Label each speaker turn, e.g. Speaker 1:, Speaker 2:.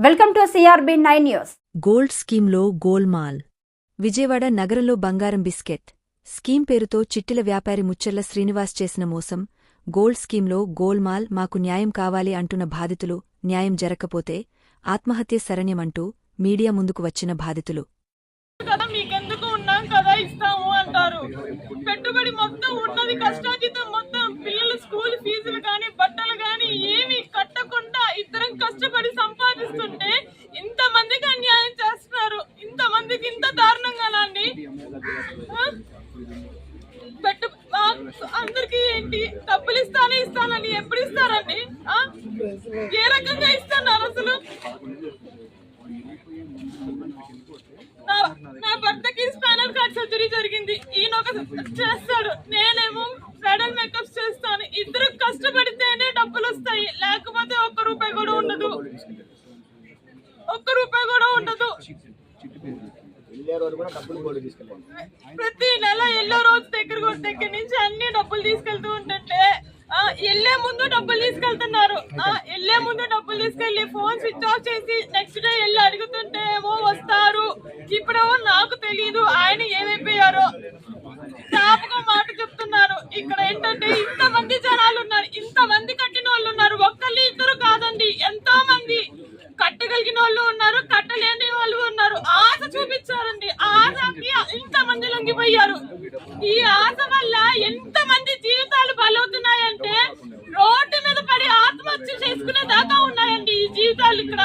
Speaker 1: Welcome to CRB nine news.
Speaker 2: Gold స్కీమ్లో గోల్మాల్. విజయవాడ నగరంలో బంగారం బిస్కెట్. స్కీమ్ పేరుతో చిట్టిల వ్యాపారి ముచ్చెర్ల శ్రీనివాస్ చేసిన మోసం. గోల్డ్ స్కీమ్లో గోల్మాల్ మాకు న్యాయం కావాలి అంటున్న బాధితులు న్యాయం జరగకపోతే ఆత్మహత్య శరణ్యమంటూ మీడియా ముందుకు వచ్చిన బాధితులు.
Speaker 3: కదా మీకెందుకు ఉన్నాం కదా ఇస్తాము అంటారు. పెట్టుబడి మొత్తం ఉన్నది కష్టాజీతం ఏంటి? డబ్బులు ఇస్తానే ఇస్తానని ఎప్పుడు ఇస్తారండి? ఏ రకంగా ఇస్తున్నారు అసలు? నా నా భర్తకి స్పైనల్ కార్డ్ సర్జరీ జరిగింది. ఈయన ఒక చేస్తాడు. నేనేమో బ్రైడల్ మేకప్స్ చేస్తాను. ఇద్దరు కష్టపడితేనే డబ్బులు వస్తాయి. లేకపోతే ఒక్క రూపాయి కూడా ఉండదు. ఒక్క రూపాయి కూడా ఉండదు. ప్రతి నెల ఎల్లో రోజు దగ్గర దగ్గర నుంచి అన్ని డబ్బులు తీసుకెళ్తూ ఉంటుంటే ఆ, వెళ్ళే ముందు డబ్బులు తీసుకెళ్తున్నారు. ఆ, వెళ్ళే ముందు డబ్బులు తీసుకెళ్ళి ఫోన్ స్విచ్ ఆఫ్ చేసి నెక్స్ట్ డే వెళ్ళి అడుగుతుంటే ఏమో వస్తారు. ఇప్పుడేమో నాకు తెలియదు ఆయన ఏమైపోయారో. జ్ఞాపకం మాట చెప్తున్నారు. ఇక్కడ ఏంటంటే ఇంత మంది జనాలు ఉన్నారు ఇంత మంది కట్టిన వాళ్ళు ఉన్నారు ఒక్కళ్ళు ఇద్దరు కాదండి ఎంతో మంది కట్టగలిగిన వాళ్ళు ఉన్నారు కట్టలేని వాళ్ళు ఉన్నారు ఆశ చూపించారండి ఆశకి ఇంత మంది ఈ ఆశ వల్ల ఎంత మంది జీవితాలు బలవుతున్నాయంటే రోడ్డు మీద పడి ఆత్మహత్య చేసుకునే దాకా ఉన్నాయండి ఈ జీవితాలు ఇక్కడ.